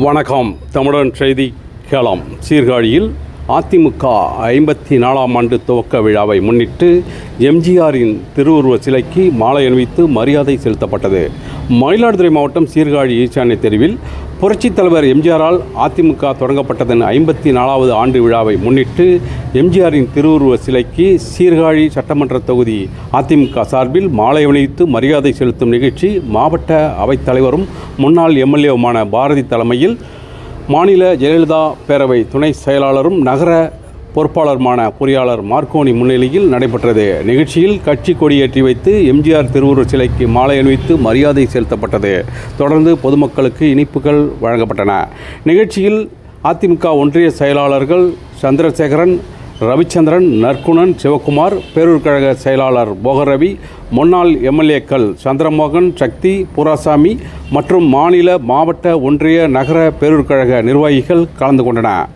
வணக்கம். தமிழன் செய்தி கேளம். சீர்காழியில் அதிமுக ஐம்பத்தி நாலாம் ஆண்டு துவக்க விழாவை முன்னிட்டு எம்ஜிஆரின் திருவுருவ சிலைக்கு மாலை அணிவித்து மரியாதை செலுத்தப்பட்டது. மயிலாடுதுறை மாவட்டம் சீர்காழி ஈசான்ய தெருவில் புரட்சித் தலைவர் எம்ஜிஆரால் அதிமுக தொடங்கப்பட்டதன் ஐம்பத்தி நாலாவது ஆண்டு விழாவை முன்னிட்டு எம்ஜிஆரின் திருவுருவ சிலைக்கு சீர்காழி சட்டமன்ற தொகுதி அதிமுக சார்பில் மாலை அணிவித்து மரியாதை செலுத்தும் நிகழ்ச்சி மாவட்ட அவைத்தலைவரும் முன்னாள் எம்எல்ஏவுமான பாரதி தலைமையில் மாநில ஜெயலலிதா பேரவை துணை செயலாளரும் நகர பொறுப்பாளருமான பொறியாளர் மார்க்கோனி முன்னிலையில் நடைபெற்றது. நிகழ்ச்சியில் கட்சி கொடியேற்றி வைத்து எம்ஜிஆர் திருவுருவ சிலைக்கு மாலை அணிவித்து மரியாதை செலுத்தப்பட்டது. தொடர்ந்து பொதுமக்களுக்கு இனிப்புகள் வழங்கப்பட்டன. நிகழ்ச்சியில் அதிமுக ஒன்றிய செயலாளர்கள் சந்திரசேகரன் ரவிச்சந்திரன் நற்குணன் சிவகுமார் பேரூர் கழக செயலாளர் போகரவி முன்னாள் எம்எல்ஏக்கள் சந்திரமோகன் சக்தி புராசாமி மற்றும் மாநில மாவட்ட ஒன்றிய நகர பேரூர் கழக நிர்வாகிகள் கலந்து கொண்டனர்.